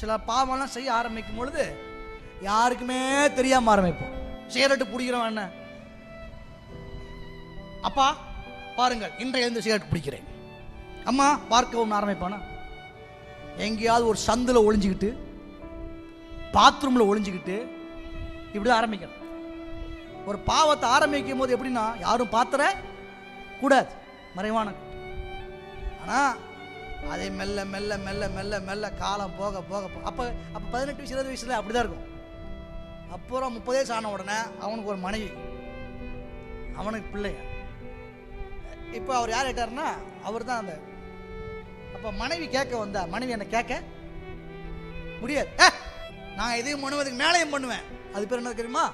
சில பாவம்லாம் செய்ய ஆரம்பிக்கும் பொழுது யாருக்குமே தெரியாம ஆரம்பிப்போம். சிகரெட்டு பிடிக்கிறோம் என்ன? அப்பா பாருங்கள் இன்றைய இருந்து சிகரெட் பிடிக்கிறேன். அம்மா பார்க்கவும் ஆரம்பிப்பானா? எங்கேயாவது ஒரு சந்தில் ஒளிஞ்சிக்கிட்டு பாத்ரூமில் ஒளிஞ்சிக்கிட்டு இப்படி தான் ஆரம்பிக்கணும். ஒரு பாவத்தை ஆரம்பிக்கும் போது எப்படின்னா யாரும் பாத்திர கூடாது. மறைவான. ஆனால் அதை மெல்ல மெல்ல மெல்ல மெல்ல மெல்ல காலம் போக போக போக அப்போ அப்போ பதினெட்டு வயசு இருபது வயசுல அப்படி தான் இருக்கும். அப்புறம் முப்பது வயசு ஆன உடனே அவனுக்கு ஒரு மனைவி. அவனுக்கு பிள்ளைங்க. இப்போ அவர் யார் ஆயிட்டாருன்னா அவர் தான் அந்த அப்போ மனைவி கேட்க வந்தா மனைவி என்னை கேட்க? முடியாது. நான் எதையும் பண்ணுவதுக்கு மேலேயும் பண்ணுவேன். அது பேர் என்ன தெரியுமா?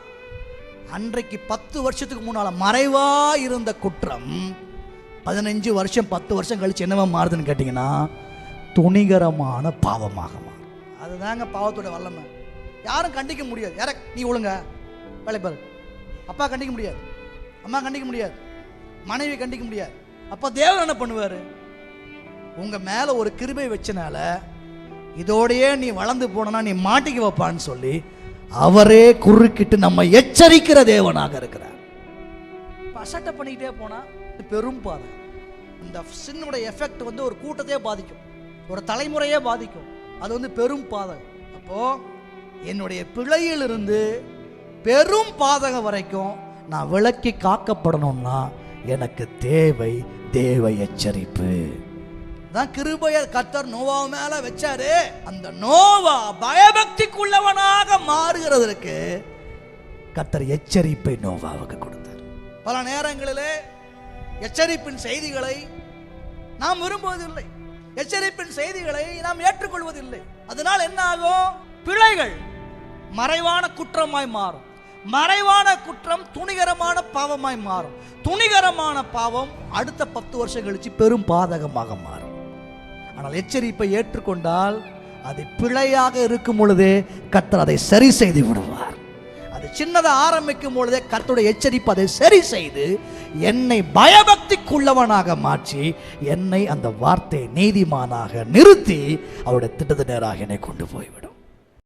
அன்றைக்கு பத்து வருஷத்துக்கு முன்னால் மறைவாக இருந்த குற்றம் பதினஞ்சு வருஷம் பத்து வருஷம் கழிச்சு என்னவா மாறுதுன்னு கேட்டிங்கன்னா துணிகரமான பாவமாக மாறும் அதுதாங்க பாவத்தோட வல்லமை. யாரும் கண்டிக்க முடியாது. யார நீ ஒழுங்க. வேலைப்பாரு அப்பா கண்டிக்க முடியாது. அம்மா கண்டிக்க முடியாது. மனைவி கண்டிக்க முடியாது. அப்போ தேவன் என்ன பண்ணுவார்? உங்கள் மேலே ஒரு கிருபை வச்சனால இதோடையே நீ வளர்ந்து போனா நீ மாட்டிக்க வைப்பான்னு சொல்லி அவரே குறுக்கிட்டு நம்ம எச்சரிக்கிற தேவனாக இருக்கிறார். அசட்டை பண்ணிக்கிட்டே போனால் பெரும் பாதை. இந்த சின்னுடைய எஃபெக்ட் வந்து ஒரு கூட்டத்தையே பாதிக்கும். ஒரு தலைமுறையே பாதிக்கும். அது வந்து பெரும் பாதகம் அப்போ என்னுடைய பிழையிலிருந்து பெரும் பாதகம் வரைக்கும் நான் விளக்கி காக்கப்படணும்னா எனக்கு தேவை தேவ எச்சரிப்பு. தான் கிருபைய கத்தர் நோவா மேல வச்சாரு. அந்த நோவா பயபக்திக்குள்ளவனாக மாறுகிறதற்கு கத்தர் எச்சரிப்பை நோவாவுக்கு கொடு பல நேரங்களிலே எச்சரிப்பின் செய்திகளை நாம் விரும்புவதில்லை. எச்சரிப்பின் செய்திகளை நாம் ஏற்றுக்கொள்வதில்லை. அதனால் என்ன ஆகும் பிழைகள் மறைவான குற்றமாய் மாறும். மறைவான குற்றம் துணிகரமான பாவமாய் மாறும். துணிகரமான பாவம் அடுத்த பத்து வருஷம் கழிச்சு பெரும் பாதகமாக மாறும். ஆனால் எச்சரிப்பை ஏற்றுக்கொண்டால் அது பிழையாக இருக்கும் பொழுதே கத்தர் அதை சரி செய்து விடுவார். சின்னதாக ஆரம்பிக்கும் பொழுதே கர்த்தருடைய எச்சரிப்பு அதை சரி செய்து என்னை பயபக்திக்குள்ளவனாக மாற்றி என்னை அந்த வார்த்தை நீதிமானாக நிறுத்தி அவருடைய திட்டத்தினராக என்னை கொண்டு போய்விடும்.